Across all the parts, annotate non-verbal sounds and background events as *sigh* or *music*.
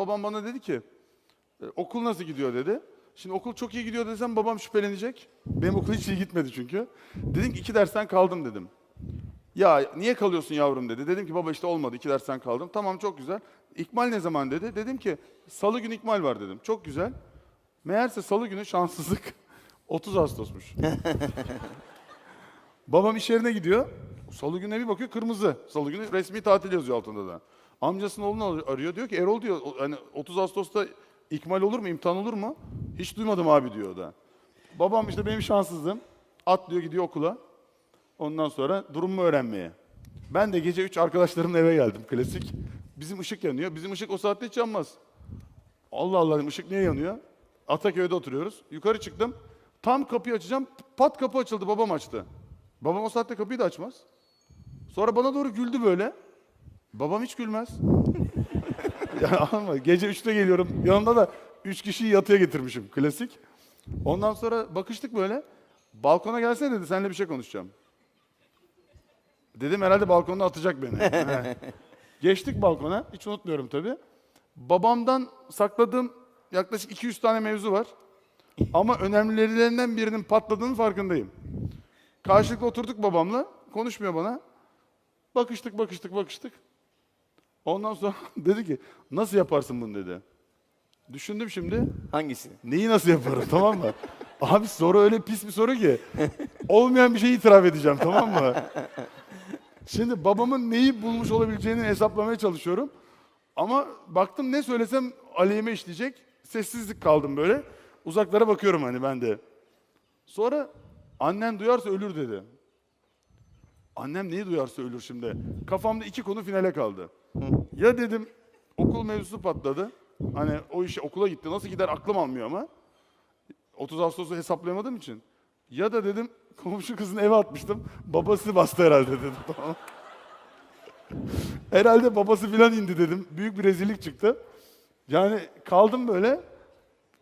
babam bana dedi ki "E, okul nasıl gidiyor dedi. Şimdi okul çok iyi gidiyor desem babam şüphelenecek. Benim okul hiç iyi gitmedi çünkü. Dedim ki iki dersten kaldım dedim. Ya niye kalıyorsun yavrum dedi. Dedim ki baba işte olmadı iki dersten kaldım. Tamam çok güzel. İkmal ne zaman dedi. Dedim ki salı günü ikmal var dedim. Çok güzel. Meğerse salı günü şanssızlık *laughs* 30 Ağustos'muş. *laughs* Babam iş yerine gidiyor. Salı gününe bir bakıyor kırmızı. Salı günü resmi tatil yazıyor altında da. Amcasının oğlunu ar- arıyor. Diyor ki Erol diyor hani 30 Ağustos'ta ikmal olur mu, imtihan olur mu? Hiç duymadım abi diyor da. Babam işte benim şanssızlığım. Atlıyor gidiyor okula. Ondan sonra durumumu öğrenmeye. Ben de gece 3 arkadaşlarımla eve geldim klasik. Bizim ışık yanıyor. Bizim ışık o saatte hiç yanmaz. Allah Allah ışık niye yanıyor? Ataköy'de oturuyoruz. Yukarı çıktım. Tam kapıyı açacağım. Pat kapı açıldı. Babam açtı. Babam o saatte kapıyı da açmaz. Sonra bana doğru güldü böyle. Babam hiç gülmez. *laughs* yani ama gece 3'te geliyorum. Yanımda da 3 kişiyi yatıya getirmişim. Klasik. Ondan sonra bakıştık böyle. Balkona gelsene dedi. Seninle bir şey konuşacağım. Dedim herhalde balkonda atacak beni. *laughs* He. Geçtik balkona. Hiç unutmuyorum tabii. Babamdan sakladığım yaklaşık 200 tane mevzu var. Ama önemlilerinden birinin patladığının farkındayım. Karşılıklı oturduk babamla. Konuşmuyor bana. Bakıştık, bakıştık, bakıştık. Ondan sonra *laughs* dedi ki, nasıl yaparsın bunu dedi. Düşündüm şimdi, Hangisi? neyi nasıl yaparım *laughs* tamam mı? Abi soru öyle pis bir soru ki. Olmayan bir şeyi itiraf edeceğim tamam mı? Şimdi babamın neyi bulmuş olabileceğini hesaplamaya çalışıyorum. Ama baktım ne söylesem aleyhime işleyecek. Sessizlik kaldım böyle. Uzaklara bakıyorum hani ben de. Sonra annen duyarsa ölür dedi. Annem neyi duyarsa ölür şimdi. Kafamda iki konu finale kaldı. Ya dedim okul mevzusu patladı. Hani o işe okula gitti. Nasıl gider aklım almıyor ama. 30 Ağustos'u hesaplayamadığım için. Ya da dedim *laughs* komşu kızını eve atmıştım. Babası bastı herhalde dedim. Tamam. *laughs* herhalde babası filan indi dedim. Büyük bir rezillik çıktı. Yani kaldım böyle.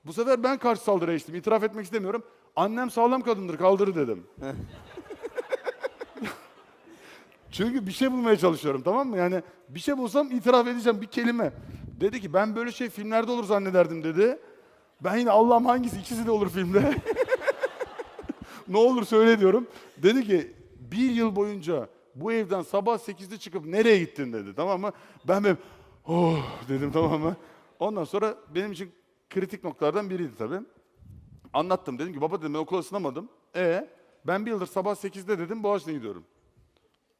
Bu sefer ben karşı saldırıya geçtim. İtiraf etmek istemiyorum. Annem sağlam kadındır kaldırır dedim. *laughs* Çünkü bir şey bulmaya çalışıyorum tamam mı? Yani bir şey bulsam itiraf edeceğim bir kelime. Dedi ki ben böyle şey filmlerde olur zannederdim dedi. Ben yine Allah'ım hangisi ikisi de olur filmde. *laughs* ne olur söyle diyorum. Dedi ki bir yıl boyunca bu evden sabah 8'de çıkıp nereye gittin dedi tamam mı? Ben benim oh dedim tamam mı? Ondan sonra benim için kritik noktalardan biriydi tabii. Anlattım dedim ki baba dedim ben okula ısınamadım. E ben bir yıldır sabah 8'de dedim Boğaziçi'ne gidiyorum.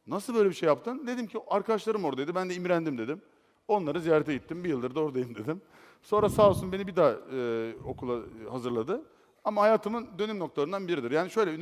Nasıl böyle bir şey yaptın? Dedim ki arkadaşlarım oradaydı. Ben de imrendim dedim. Onları ziyarete gittim. Bir yıldır da oradayım dedim. Sonra sağ olsun beni bir daha e, okula hazırladı. Ama hayatımın dönüm noktalarından biridir. Yani şöyle